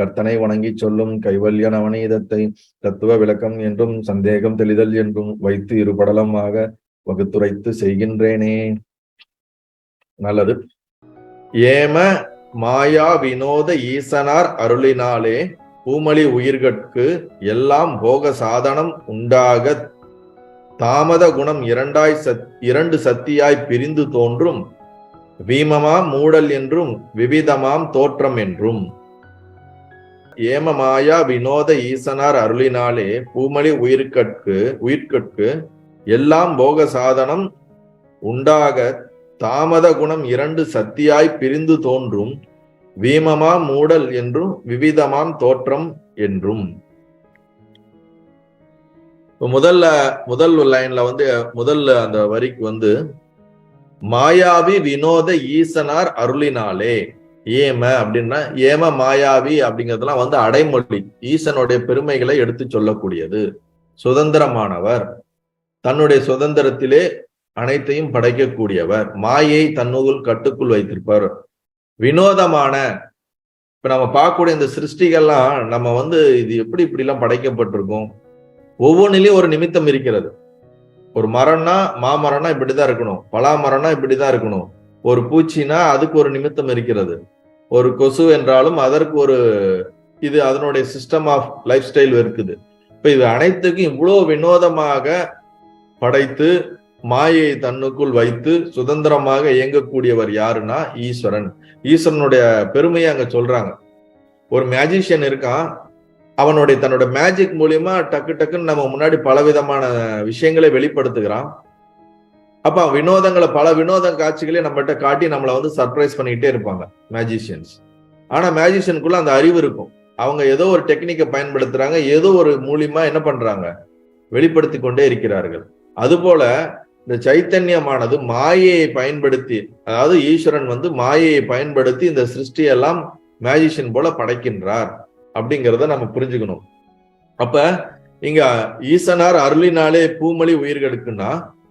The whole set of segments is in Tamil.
கர்த்தனை வணங்கி சொல்லும் கைவல்ய நவநீதத்தை தத்துவ விளக்கம் என்றும் சந்தேகம் தெளிதல் என்றும் வைத்து இருபடலமாக வகுத்துரைத்து செய்கின்றேனே. நல்லது. ஏம மாயா வினோத ஈசனார் அருளினாலே பூமலி உயிர்கட்கு எல்லாம் போக சாதனம் உண்டாக தாமத குணம் இரண்டாய் சத் இரண்டு சத்தியாய் பிரிந்து தோன்றும். வீமமாம் மூடல் என்றும் விவிதமாம் தோற்றம் என்றும். ஏமமாயா வினோத ஈசனார் அருளினாலே பூமலி உயிர்கட்கு உயிர்கட்கு எல்லாம் போக சாதனம் உண்டாக தாமத குணம் இரண்டு சத்தியாய் பிரிந்து தோன்றும் வீமமாம் மூடல் என்றும் விவிதமாம் தோற்றம் என்றும். முதல்ல முதல் லைன்ல வந்து முதல்ல அந்த வரிக்கு வந்து மாயாவி வினோத ஈசனார் அருளினாலே ஏம அப்படின்னா ஏம மாயாவி அப்படிங்கிறதுலாம் வந்து அடைமொழி ஈசனுடைய பெருமைகளை எடுத்து சொல்லக்கூடியது. சுதந்திரமானவர் தன்னுடைய சுதந்திரத்திலே அனைத்தையும் படைக்கக்கூடியவர் மாயை தன்னுள் கட்டுக்குள் வைத்திருப்பார் வினோதமான இப்ப நம்ம பார்க்கக்கூடிய இந்த சிருஷ்டிகள்லாம் நம்ம வந்து இது எப்படி இப்படி எல்லாம் படைக்கப்பட்டிருக்கும்? ஒவ்வொன்றிலையும் ஒரு நிமித்தம் இருக்கிறது. ஒரு மரம்னா மாமரம்னா இப்படிதான் இருக்கணும். பலா மரம்னா இப்படிதான் இருக்கணும். ஒரு பூச்சினா அதுக்கு ஒரு நிமித்தம் இருக்கிறது. ஒரு கொசு என்றாலும் அதற்கு ஒரு இது அதனுடைய சிஸ்டம் ஆஃப் லைஃப் ஸ்டைல் இருக்குது. இப்போ இது அனைத்துக்கும் இவ்வளோ வினோதமாக படைத்து மாயை தன்னுக்குள் வைத்து சுதந்திரமாக இயங்கக்கூடியவர் யாருன்னா ஈஸ்வரன். ஈஸ்வரனுடைய பெருமையை அங்க சொல்றாங்க. ஒரு மேஜிஷியன் இருக்கான். அவனுடைய தன்னோட மேஜிக் மூலியமா டக்கு டக்குன்னு நம்ம முன்னாடி பலவிதமான விஷயங்களை வெளிப்படுத்துகிறான். அப்ப வினோதங்களை பல வினோத காட்சிகளையும் நம்மகிட்ட காட்டி நம்மளை வந்து சர்ப்ரைஸ் பண்ணிக்கிட்டே இருப்பாங்க மேஜிஷியன்ஸ் ஆனா மேஜிஷியனுக்குள்ள அந்த அறிவு இருக்கும். அவங்க ஏதோ ஒரு டெக்னிக்கை பயன்படுத்துறாங்க ஏதோ ஒரு மூலியமா என்ன பண்றாங்க? வெளிப்படுத்தி கொண்டே இருக்கிறார்கள். அதுபோல இந்த சைத்தன்யமானது மாயையை பயன்படுத்தி அதாவது ஈஸ்வரன் வந்து மாயையை பயன்படுத்தி இந்த சிருஷ்டியெல்லாம் மேஜிஷியன் போல படைக்கின்றார் அப்படிங்கிறத நம்ம புரிஞ்சுக்கணும். அப்ப இங்க ஈசனார் அருளினாலே பூமொழி உயிர்களுக்குன்னா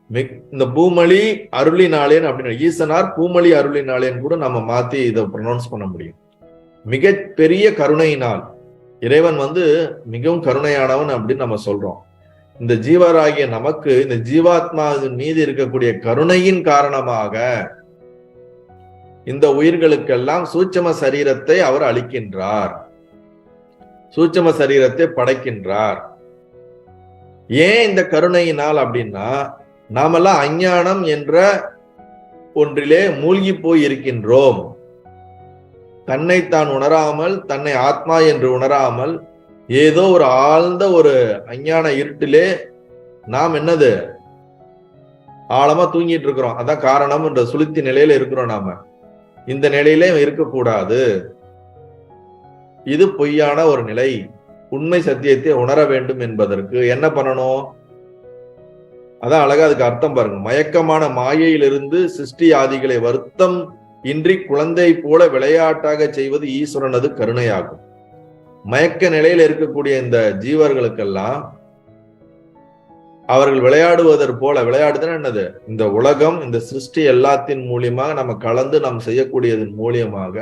இந்த பூமொழி அருளினாலேன் அப்படின்னு ஈசனார் பூமொழி அருளினாலேன்னு கூட நம்ம மாத்தி இதை ப்ரொனவுன்ஸ் பண்ண முடியும். மிக பெரிய கருணையினால் இறைவன் வந்து மிகவும் கருணையானவன் அப்படின்னு நம்ம சொல்றோம். இந்த ஜீவராகிய நமக்கு இந்த ஜீவாத்மா மீது இருக்கக்கூடிய கருணையின் காரணமாக இந்த உயிர்களுக்கெல்லாம் சூட்சம சரீரத்தை அவர் அளிக்கின்றார். சூட்சம சரீரத்தை படைக்கின்றார். ஏன் இந்த கருணையினால் அப்படின்னா நாமெல்லாம் அஞ்ஞானம் என்ற ஒன்றிலே மூழ்கி போய் இருக்கின்றோம் தன்னை தான் உணராமல் தன்னை ஆத்மா என்று உணராமல் ஏதோ ஒரு ஆழ்ந்த ஒரு அஞ்ஞான இருட்டிலே நாம் என்னது? ஆழமா தூங்கிட்டு இருக்கிறோம். அதான் காரணம் என்ற சுளுத்தி நிலையில இருக்கிறோம் நாம. இந்த நிலையிலே இருக்கக்கூடாது. இது பொய்யான ஒரு நிலை. உண்மை சத்தியத்தை உணர வேண்டும் என்பதற்கு என்ன பண்ணணும்? அதான் அழகா அதுக்கு அர்த்தம் பாருங்க. மயக்கமான மாயையிலிருந்து சிருஷ்டி ஆதிகளை வருத்தம் இன்றி குழந்தை போல விளையாட்டாக செய்வது ஈஸ்வரனது கருணையாகும். மயக்க நிலையில இருக்கக்கூடிய இந்த ஜீவர்களுக்கெல்லாம் அவர்கள் விளையாடுவதற் போல விளையாடுதுன்னா என்னது? இந்த உலகம் இந்த சிருஷ்டி எல்லாத்தின் மூலியமாக நம்ம கலந்து நாம் செய்யக்கூடியதன் மூலியமாக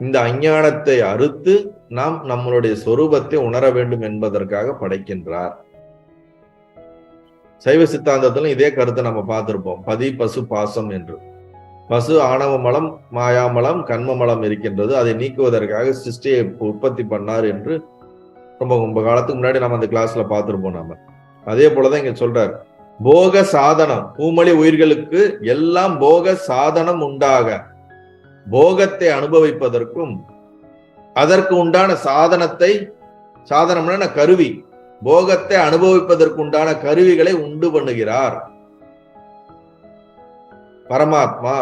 இந்த அஞ்ஞானத்தை அறுத்து நாம் நம்மளுடைய சொரூபத்தை உணர வேண்டும் என்பதற்காக படைக்கின்றார். சைவ சித்தாந்தத்திலும் இதே கருத்தை நம்ம பார்த்திருப்போம். பதி பசு பாசம் என்று. பசு ஆணவ மலம் மாயாமலம் கண்ம மலம் இருக்கின்றது. அதை நீக்குவதற்காக சிருஷ்டியை உற்பத்தி பண்ணார் என்று ரொம்ப ரொம்ப காலத்துக்கு முன்னாடி நம்ம அந்த கிளாஸ்ல பார்த்துருப்போம் நம்ம அதே போலதான் இங்க சொல்றார். போக சாதனம் பூமொழி உயிர்களுக்கு எல்லாம் போக சாதனம் உண்டாக. போகத்தை அனுபவிப்பதற்கும் அதற்கு உண்டான சாதனத்தை சாதனம்னா கருவி. போகத்தை அனுபவிப்பதற்குண்டான கருவிகளை உண்டு பண்ணுகிறார். பரமாத்மா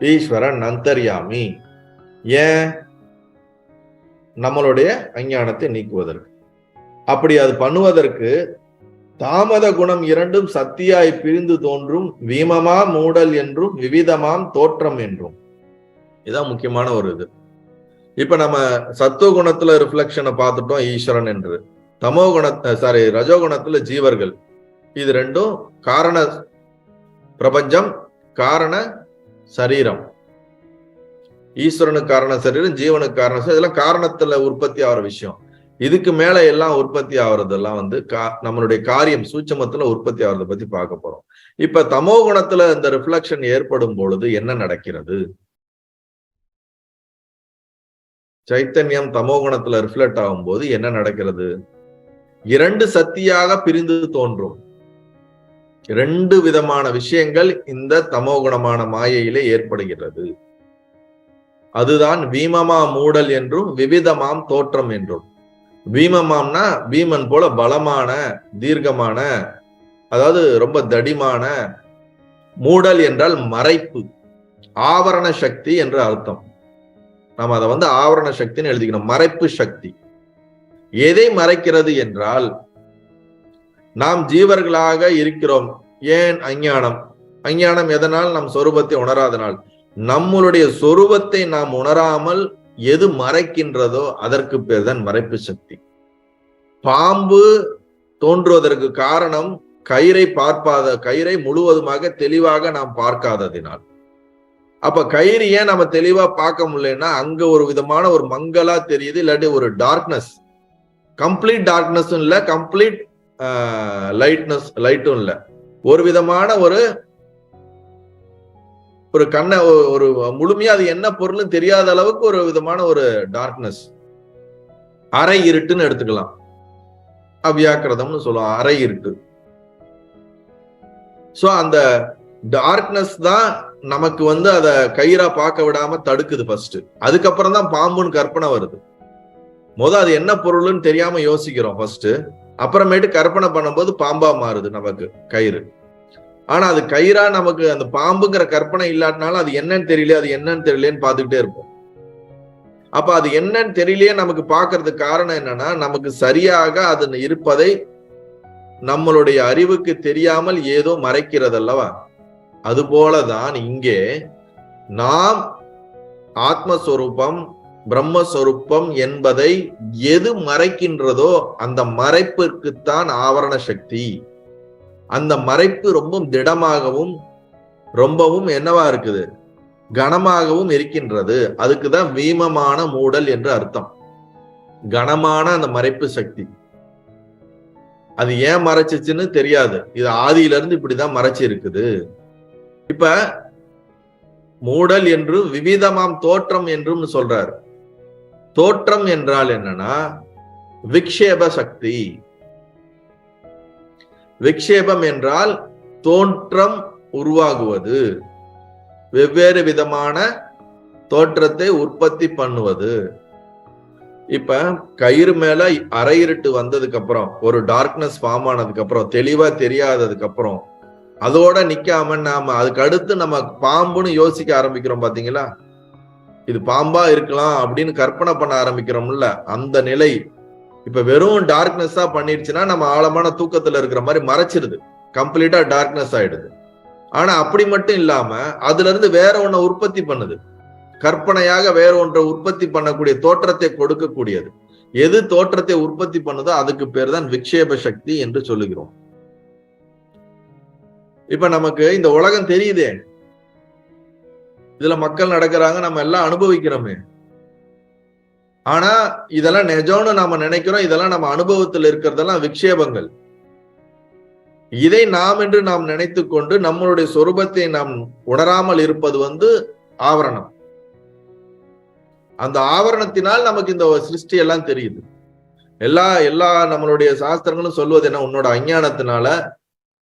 ஈஸ்வரன் அந்தர்யாமி ஏன்? நம்மளுடைய அஞ்ஞானத்தை நீக்குவதற்கு. அப்படி அது பண்ணுவதற்கு தாமத குணம் இரண்டும் சத்தியாய் பிரிந்து தோன்றும் வீமமா மூடல் என்றும் விவிதமாம் தோற்றம் என்றும். இதான் முக்கியமான ஒரு இது. இப்ப நம்ம சத்துவ குணத்துல ரிஃப்ளெக்ஷனை பார்த்துட்டோம் ஈஸ்வரன் என்று. தமோ குண சாரி ரஜோகுணத்துல ஜீவர்கள். இது ரெண்டும் காரண பிரபஞ்சம் காரண சரீரம். ஈஸ்வரனுக்கு காரண சரீரம் ஜீவனுக்கு காரண சரீரம் இதெல்லாம் காரணத்துல உற்பத்தி ஆகிற விஷயம். இதுக்கு மேல எல்லாம் உற்பத்தி ஆகுறதெல்லாம் வந்து கா நம்மளுடைய காரியம் சூட்சமத்துல உற்பத்தி ஆகிறத பத்தி பார்க்க போறோம். இப்ப தமோ குணத்துல இந்த ரிஃப்ளக்ஷன் ஏற்படும் பொழுது என்ன நடக்கிறது? சைத்தன்யம் தமோ குணத்துல ரிஃப்ளெக்ட் ஆகும்போது என்ன நடக்கிறது? இரண்டு சக்தியாக பிரிந்து தோன்றும். இரண்டு விதமான விஷயங்கள் இந்த தமோ குணமான மாயையிலே ஏற்படுகிறது. அதுதான் வீமமா மூடல் என்றும் விவிதமாம் தோற்றம் என்றும். வீமமாம்னா பீமன் போல பலமான தீர்க்கமான அதாவது ரொம்ப தடிமான மூடல் என்றால் மறைப்பு ஆவரண சக்தி என்று அர்த்தம். நாம் அதை வந்து ஆவரண சக்தின்னு எழுதிக்கணும். மறைப்பு சக்தி. எதை மறைக்கிறது என்றால் நாம் ஜீவர்களாக இருக்கிறோம். ஏன் அஞ்ஞானம்? அஞ்ஞானம் எதனால்? நம் சொரூபத்தை உணராதனால். நம்மளுடைய சொரூபத்தை நாம் உணராமல் எது மறைக்கின்றதோ அதற்கு பேர் தான் மறைப்பு சக்தி. பாம்பு தோன்றுவதற்கு காரணம் கயிறை பார்ப்பாத கயிறை முழுவதுமாக தெளிவாக நாம் பார்க்காததினால். அப்ப கயிறு ஏன் நம்ம தெளிவா பார்க்க முடியலன்னா அங்க ஒரு விதமான ஒரு மங்களா தெரியுது இல்லாட்டி ஒரு டார்க்னஸ் கம்ப்ளீட் டார்க்னஸும் இல்லை கம்ப்ளீட் லைட்னஸ் லைட்டும் இல்லை. ஒரு விதமான ஒரு ஒரு கண்ணை ஒரு முழுமையா அது என்ன பொருள்னு தெரியாத அளவுக்கு ஒரு விதமான ஒரு டார்க்னஸ் அரை இருட்டுன்னு எடுத்துக்கலாம். அவ்யாக்கிரதம்னு சொல்லுவோம் அரை இருட்டு. ஸோ அந்த டார்க்னஸ் தான் நமக்கு வந்து அதை கயிறா பார்க்க விடாம தடுக்குது ஃபர்ஸ்ட் அதுக்கப்புறம் தான் பாம்புன்னு கற்பனை வருது. முத அது என்ன பொருள்னு தெரியாம யோசிக்கிறோம் ஃபர்ஸ்ட் அப்புறமேட்டு கற்பனை பண்ணும்போது பாம்பா மாறுது நமக்கு கயிறு. ஆனா அது கயிறா நமக்கு அந்த பாம்புங்கிற கற்பனை இல்லாட்டினாலும் அது என்னன்னு தெரியல அது என்னன்னு தெரியலேன்னு பார்த்துக்கிட்டே இருப்போம். அப்ப அது என்னன்னு தெரியலையே நமக்கு பாக்குறதுக்கு காரணம் என்னன்னா நமக்கு சரியாக அது இருப்பதை நம்மளுடைய அறிவுக்கு தெரியாமல் ஏதோ மறைக்கிறது அல்லவா அது போலதான் இங்கே நாம் ஆத்மஸ்வரூபம் பிரம்மஸ்வரூபம் என்பதை எது மறைக்கின்றதோ அந்த மறைப்பிற்குத்தான் ஆவரண சக்தி. அந்த மறைப்பு ரொம்ப திடமாகவும் ரொம்பவும் என்னவா இருக்குது? கனமாகவும் இருக்கின்றது. அதுக்குதான் வீமமான மூடல் என்று அர்த்தம். கனமான அந்த மறைப்பு சக்தி. அது ஏன் மறைச்சிச்சுன்னு தெரியாது. இது ஆதியில இருந்து இப்படிதான் மறைச்சி இருக்குது இப்ப மூடல் என்று விவிதமாம் தோற்றம் என்றும் சொல்றாரு. தோற்றம் என்றால் என்னன்னா விக்ஷேப சக்தி. விக்ஷேபம் என்றால் தோற்றம் உருவாகுவது. வெவ்வேறு விதமான தோற்றத்தை உற்பத்தி பண்ணுவது. இப்ப கயிறு மேல அரை இருட்டு வந்ததுக்கு அப்புறம் ஒரு டார்க்னஸ் ஃபார்ம் ஆனதுக்கு அப்புறம் தெளிவா தெரியாததுக்கு அப்புறம் அதோட நிக்காம நாம அதுக்கு அடுத்து நம்ம பாம்புன்னு யோசிக்க ஆரம்பிக்கிறோம் பாத்தீங்களா? இது பாம்பா இருக்கலாம் அப்படின்னு கற்பனை பண்ண ஆரம்பிக்கிறோம்ல அந்த நிலை இப்ப வெறும் டார்க்னஸா பண்ணிடுச்சுன்னா நம்ம ஆழமான தூக்கத்துல இருக்கிற மாதிரி மறைச்சிருது. கம்ப்ளீட்டா டார்க்னஸ் ஆயிடுது. ஆனா அப்படி மட்டும் இல்லாம அதுல இருந்து வேற ஒன்ன உற்பத்தி பண்ணுது. கற்பனையாக வேற ஒன்றை உற்பத்தி பண்ணக்கூடிய தோற்றத்தை கொடுக்கக்கூடியது. எது தோற்றத்தை உற்பத்தி பண்ணுதோ அதுக்கு பேர் தான் விக்ஷேப சக்தி என்று சொல்லுகிறோம். இப்ப நமக்கு இந்த உலகம் தெரியுதே. இதுல மக்கள் நடக்கிறாங்க நம்ம எல்லாம் அனுபவிக்கிறோமே. ஆனா இதெல்லாம் நிஜம்னு நாம நினைக்கிறோம் இதெல்லாம் நம்ம அனுபவத்தில் இருக்கிறதெல்லாம் விக்ஷேபங்கள். இதை நாம் என்று நாம் நினைத்து கொண்டு நம்மளுடைய சொரூபத்தை நாம் உணராமல் இருப்பது வந்து ஆவரணம். அந்த ஆவரணத்தினால் நமக்கு இந்த சிருஷ்டி எல்லாம் தெரியுது. எல்லா எல்லா நம்மளுடைய சாஸ்திரங்களும் சொல்வது என்ன? உன்னோட அஞ்ஞானத்தினால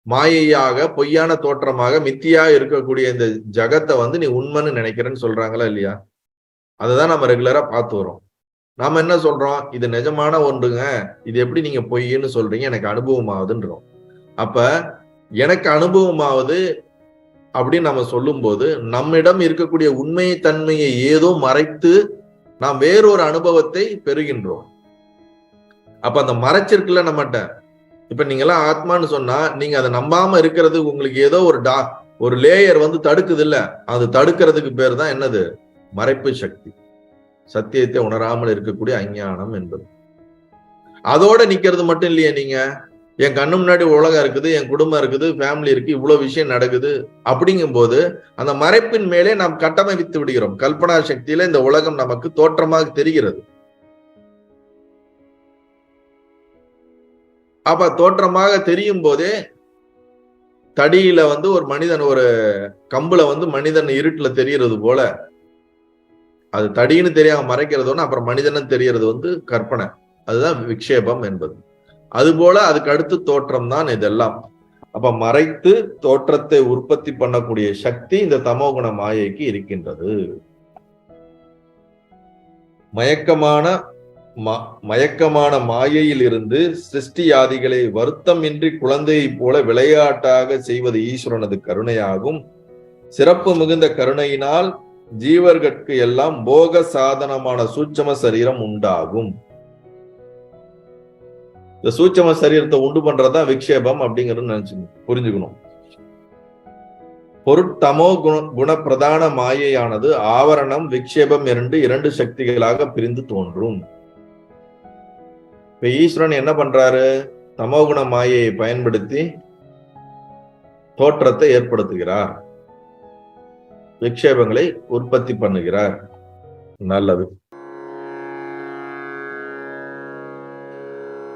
மாயையாக பொய்யான தோற்றமாக மித்தியா இருக்கக்கூடிய இந்த ஜகத்தை வந்து நீ உண்மைன்னு நினைக்கிறேன்னு சொல்றாங்களா இல்லையா? அதை நம்ம ரெகுலரா பார்த்து வரோம் நாம என்ன சொல்றோம்? இது நிஜமான ஒன்றுங்க. இது எப்படி நீங்க பொய்ன்னு சொல்றீங்க? எனக்கு அனுபவம் ஆகுதுன்றோம் அப்ப எனக்கு அனுபவம் ஆகுது அப்படின்னு நம்ம சொல்லும்போது நம்மிடம் இருக்கக்கூடிய உண்மை தன்மையை ஏதோ மறைத்து நாம் வேறொரு அனுபவத்தை பெறுகின்றோம். அப்ப அந்த மறைச்சிருக்குல்ல நம்மகிட்ட? இப்ப நீங்க எல்லாம் ஆத்மான்னு சொன்னா நீங்க அதை நம்பாம இருக்கிறது உங்களுக்கு ஏதோ ஒரு டா ஒரு லேயர் வந்து தடுக்குது இல்ல அது தடுக்கிறதுக்கு பேர் தான் என்னது? மறைப்பு சக்தி. சத்தியத்தை உணராமல் இருக்கக்கூடிய அஞ்ஞானம் என்பது. அதோட நிக்கிறது மட்டும் இல்லையே நீங்க. என் கண்ணு முன்னாடி உலகம் இருக்குது என் குடும்பம் இருக்குது ஃபேமிலி இருக்கு இவ்வளவு விஷயம் நடக்குது. அப்படிங்கும் போது அந்த மறைப்பின் மேலே நாம் கட்டமைத்து விடுகிறோம். கல்பனா சக்தியில இந்த உலகம் நமக்கு தோற்றமாக தெரிகிறது. அப்ப தோற்றமாக தெரியும் போதே தடியில வந்து ஒரு மனிதன் ஒரு கம்புல வந்து மனிதன் இருட்டுல தெரியறது போல அது தடின்னு தெரியாம மறைக்கிறதோன்னு அப்புறம் மனிதனும் தெரியறது வந்து கற்பனை. அதுதான் விக்ஷேபம் என்பது. அதுபோல அதுக்கு அடுத்து தோற்றம் தான் இதெல்லாம். அப்ப மறைத்து தோற்றத்தை உற்பத்தி பண்ணக்கூடிய சக்தி இந்த தமோகுண மாயைக்கு இருக்கின்றது. மயக்கமான மயக்கமான மாயையில் இருந்து சிருஷ்டியாதிகளை வருத்தம் இன்றி குழந்தையைப் போல விளையாட்டாக செய்வது ஈஸ்வரனது கருணையாகும். சிறப்பு மிகுந்த கருணையினால் ஜீவர்கட்கு எல்லாம் போக சாதனமான சூட்சம சரீரம் உண்டாகும். இந்த சூட்சம சரீரத்தை உண்டு பண்றதுதான் விக்ஷேபம் அப்படிங்கறது நினைச்சு புரிஞ்சுக்கணும். பொருட்தமோ குண குணப்பிரதான மாயையானது ஆவரணம் விக்ஷேபம் இரண்டு இரண்டு சக்திகளாக பிரிந்து தோன்றும். இப்ப ஈஸ்வரன் என்ன பண்றாரு? தமோகுண மாயையை பயன்படுத்தி தோற்றத்தை ஏற்படுத்துகிறார். விக்ஷேபங்களை உற்பத்தி பண்ணுகிறார். நல்லது.